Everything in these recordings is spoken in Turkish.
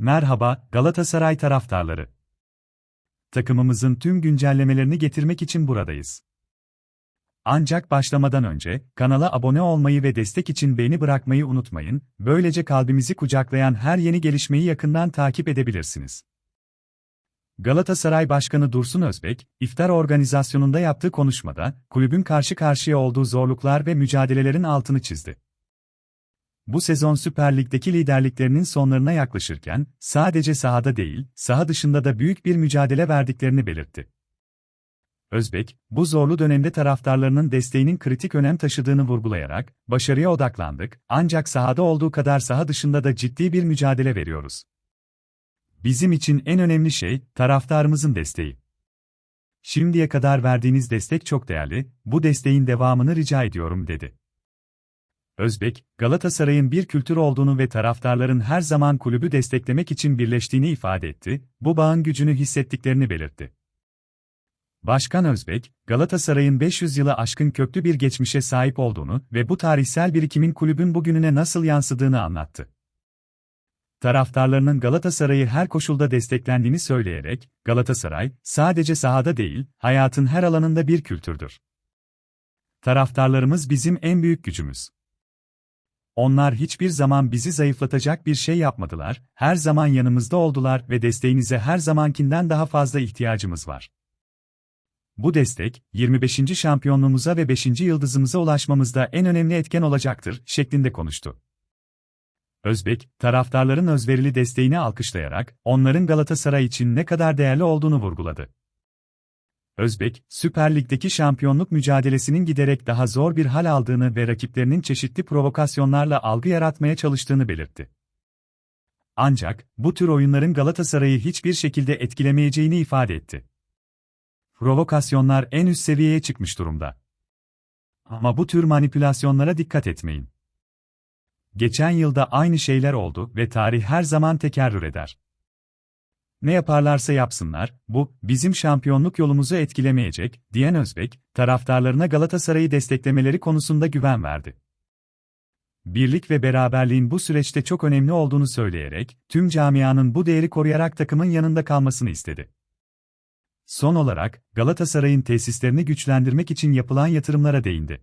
Merhaba Galatasaray taraftarları. Takımımızın tüm güncellemelerini getirmek için buradayız. Ancak başlamadan önce kanala abone olmayı ve destek için beğeni bırakmayı unutmayın. Böylece kalbimizi kucaklayan her yeni gelişmeyi yakından takip edebilirsiniz. Galatasaray Başkanı Dursun Özbek, iftar organizasyonunda yaptığı konuşmada kulübün karşı karşıya olduğu zorluklar ve mücadelelerin altını çizdi. Bu sezon Süper Lig'deki liderliklerinin sonlarına yaklaşırken, sadece sahada değil, saha dışında da büyük bir mücadele verdiklerini belirtti. Özbek, bu zorlu dönemde taraftarlarının desteğinin kritik önem taşıdığını vurgulayarak, başarıya odaklandık, ancak sahada olduğu kadar saha dışında da ciddi bir mücadele veriyoruz. Bizim için en önemli şey, taraftarımızın desteği. Şimdiye kadar verdiğiniz destek çok değerli, bu desteğin devamını rica ediyorum dedi. Özbek, Galatasaray'ın bir kültür olduğunu ve taraftarların her zaman kulübü desteklemek için birleştiğini ifade etti, bu bağın gücünü hissettiklerini belirtti. Başkan Özbek, Galatasaray'ın 500 yılı aşkın köklü bir geçmişe sahip olduğunu ve bu tarihsel birikimin kulübün bugününe nasıl yansıdığını anlattı. Taraftarlarının Galatasaray'ı her koşulda desteklendiğini söyleyerek, Galatasaray, sadece sahada değil, hayatın her alanında bir kültürdür. Taraftarlarımız bizim en büyük gücümüz. Onlar hiçbir zaman bizi zayıflatacak bir şey yapmadılar, her zaman yanımızda oldular ve desteğinize her zamankinden daha fazla ihtiyacımız var. Bu destek, 25. şampiyonluğumuza ve 5. yıldızımıza ulaşmamızda en önemli etken olacaktır, şeklinde konuştu. Özbek, taraftarların özverili desteğini alkışlayarak, onların Galatasaray için ne kadar değerli olduğunu vurguladı. Özbek, Süper Lig'deki şampiyonluk mücadelesinin giderek daha zor bir hal aldığını ve rakiplerinin çeşitli provokasyonlarla algı yaratmaya çalıştığını belirtti. Ancak, bu tür oyunların Galatasaray'ı hiçbir şekilde etkilemeyeceğini ifade etti. Provokasyonlar en üst seviyeye çıkmış durumda. Ama bu tür manipülasyonlara dikkat etmeyin. Geçen yılda aynı şeyler oldu ve tarih her zaman tekerrür eder. Ne yaparlarsa yapsınlar, bu, bizim şampiyonluk yolumuzu etkilemeyecek, diyen Özbek, taraftarlarına Galatasaray'ı desteklemeleri konusunda güven verdi. Birlik ve beraberliğin bu süreçte çok önemli olduğunu söyleyerek, tüm camianın bu değeri koruyarak takımın yanında kalmasını istedi. Son olarak, Galatasaray'ın tesislerini güçlendirmek için yapılan yatırımlara değindi.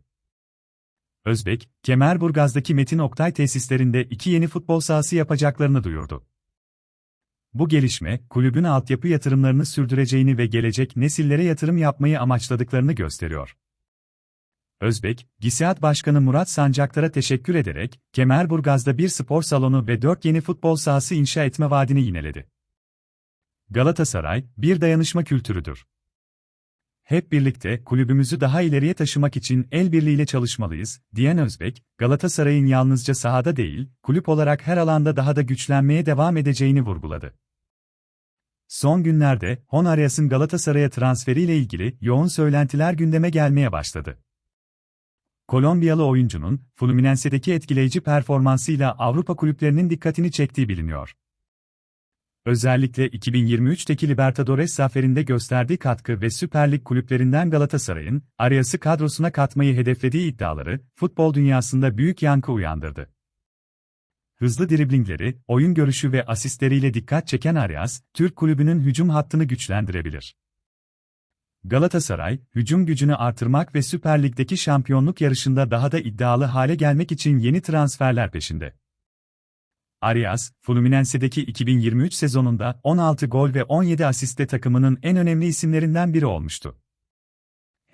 Özbek, Kemerburgaz'daki Metin Oktay tesislerinde iki yeni futbol sahası yapacaklarını duyurdu. Bu gelişme, kulübün altyapı yatırımlarını sürdüreceğini ve gelecek nesillere yatırım yapmayı amaçladıklarını gösteriyor. Özbek, GİSİAD Başkanı Murat Sancaktar'a teşekkür ederek, Kemerburgaz'da bir spor salonu ve dört yeni futbol sahası inşa etme vaadini yineledi. Galatasaray, bir dayanışma kültürüdür. Hep birlikte kulübümüzü daha ileriye taşımak için el birliğiyle çalışmalıyız, diyen Özbek, Galatasaray'ın yalnızca sahada değil, kulüp olarak her alanda daha da güçlenmeye devam edeceğini vurguladı. Son günlerde, Hon Arias'ın Galatasaray'a transferiyle ilgili yoğun söylentiler gündeme gelmeye başladı. Kolombiyalı oyuncunun, Fluminense'deki etkileyici performansıyla Avrupa kulüplerinin dikkatini çektiği biliniyor. Özellikle 2023'teki Libertadores zaferinde gösterdiği katkı ve Süper Lig kulüplerinden Galatasaray'ın, Arias'ı kadrosuna katmayı hedeflediği iddiaları, futbol dünyasında büyük yankı uyandırdı. Hızlı driblingleri, oyun görüşü ve asistleriyle dikkat çeken Arias, Türk kulübünün hücum hattını güçlendirebilir. Galatasaray, hücum gücünü artırmak ve Süper Lig'deki şampiyonluk yarışında daha da iddialı hale gelmek için yeni transferler peşinde. Arias, Fluminense'deki 2023 sezonunda 16 gol ve 17 asiste takımının en önemli isimlerinden biri olmuştu.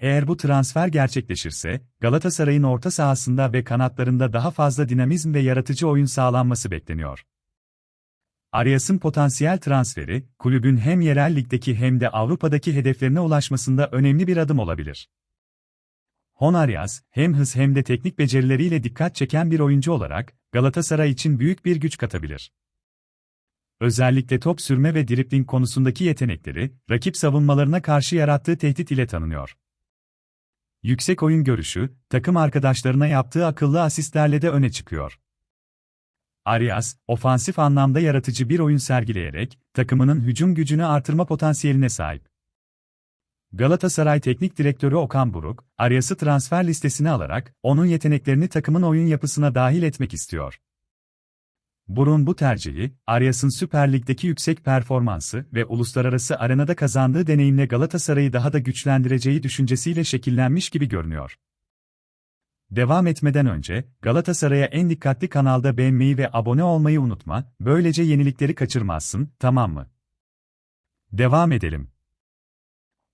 Eğer bu transfer gerçekleşirse, Galatasaray'ın orta sahasında ve kanatlarında daha fazla dinamizm ve yaratıcı oyun sağlanması bekleniyor. Arias'ın potansiyel transferi, kulübün hem yerel ligdeki hem de Avrupa'daki hedeflerine ulaşmasında önemli bir adım olabilir. Hon Arias, hem hız hem de teknik becerileriyle dikkat çeken bir oyuncu olarak, Galatasaray için büyük bir güç katabilir. Özellikle top sürme ve dripling konusundaki yetenekleri, rakip savunmalarına karşı yarattığı tehdit ile tanınıyor. Yüksek oyun görüşü, takım arkadaşlarına yaptığı akıllı asistlerle de öne çıkıyor. Arias, ofansif anlamda yaratıcı bir oyun sergileyerek, takımının hücum gücünü artırma potansiyeline sahip. Galatasaray Teknik Direktörü Okan Buruk, Arias'ı transfer listesine alarak, onun yeteneklerini takımın oyun yapısına dahil etmek istiyor. Burun bu tercihi, Arias'ın Süper Lig'deki yüksek performansı ve uluslararası arenada kazandığı deneyimle Galatasaray'ı daha da güçlendireceği düşüncesiyle şekillenmiş gibi görünüyor. Devam etmeden önce, Galatasaray'a en dikkatli kanalda beğenmeyi ve abone olmayı unutma, böylece yenilikleri kaçırmazsın, tamam mı? Devam edelim.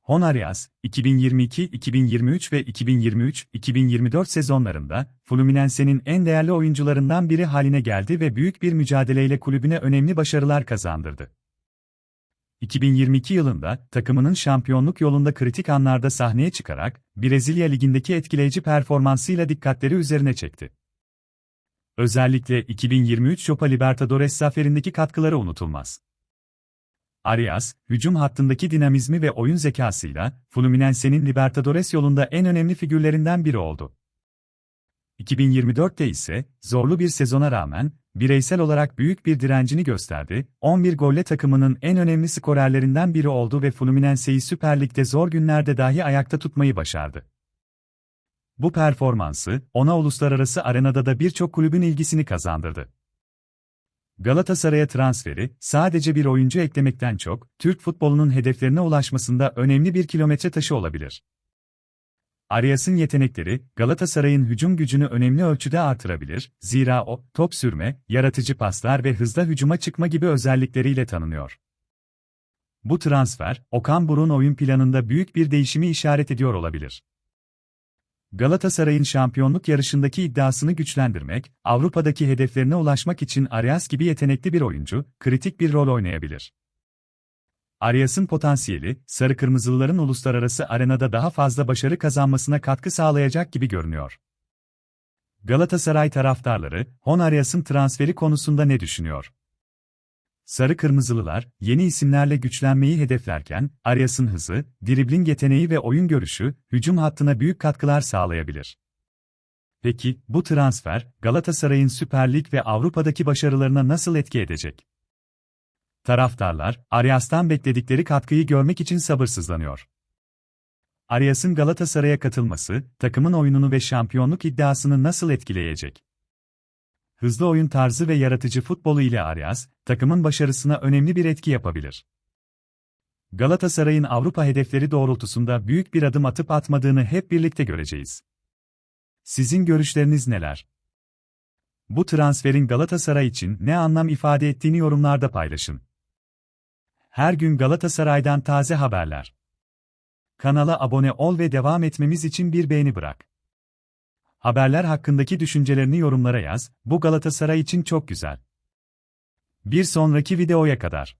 Honarias, 2022, 2023 ve 2023-2024 sezonlarında Fluminense'nin en değerli oyuncularından biri haline geldi ve büyük bir mücadeleyle kulübüne önemli başarılar kazandırdı. 2022 yılında takımının şampiyonluk yolunda kritik anlarda sahneye çıkarak Brezilya Ligi'ndeki etkileyici performansıyla dikkatleri üzerine çekti. Özellikle 2023 Copa Libertadores zaferindeki katkıları unutulmaz. Arias, hücum hattındaki dinamizmi ve oyun zekasıyla Fluminense'nin Libertadores yolunda en önemli figürlerinden biri oldu. 2024'te ise zorlu bir sezona rağmen bireysel olarak büyük bir direncini gösterdi, 11 golle takımının en önemli skorerlerinden biri oldu ve Fluminense'yi Süper Lig'de zor günlerde dahi ayakta tutmayı başardı. Bu performansı, ona uluslararası arenada da birçok kulübün ilgisini kazandırdı. Galatasaray'a transferi, sadece bir oyuncu eklemekten çok, Türk futbolunun hedeflerine ulaşmasında önemli bir kilometre taşı olabilir. Arias'ın yetenekleri, Galatasaray'ın hücum gücünü önemli ölçüde artırabilir, zira o, top sürme, yaratıcı paslar ve hızla hücuma çıkma gibi özellikleriyle tanınıyor. Bu transfer, Okan Buruk'un oyun planında büyük bir değişimi işaret ediyor olabilir. Galatasaray'ın şampiyonluk yarışındaki iddiasını güçlendirmek, Avrupa'daki hedeflerine ulaşmak için Arias gibi yetenekli bir oyuncu, kritik bir rol oynayabilir. Arias'ın potansiyeli, Sarı Kırmızılıların uluslararası arenada daha fazla başarı kazanmasına katkı sağlayacak gibi görünüyor. Galatasaray taraftarları, Hon Arias'ın transferi konusunda ne düşünüyor? Sarı Kırmızılılar, yeni isimlerle güçlenmeyi hedeflerken, Arias'ın hızı, dribling yeteneği ve oyun görüşü, hücum hattına büyük katkılar sağlayabilir. Peki, bu transfer, Galatasaray'ın Süper Lig ve Avrupa'daki başarılarına nasıl etki edecek? Taraftarlar, Arias'tan bekledikleri katkıyı görmek için sabırsızlanıyor. Arias'ın Galatasaray'a katılması, takımın oyununu ve şampiyonluk iddiasını nasıl etkileyecek? Hızlı oyun tarzı ve yaratıcı futbolu ile Arias, takımın başarısına önemli bir etki yapabilir. Galatasaray'ın Avrupa hedefleri doğrultusunda büyük bir adım atıp atmadığını hep birlikte göreceğiz. Sizin görüşleriniz neler? Bu transferin Galatasaray için ne anlam ifade ettiğini yorumlarda paylaşın. Her gün Galatasaray'dan taze haberler. Kanala abone ol ve devam etmemiz için bir beğeni bırak. Haberler hakkındaki düşüncelerini yorumlara yaz, bu Galatasaray için çok güzel. Bir sonraki videoya kadar.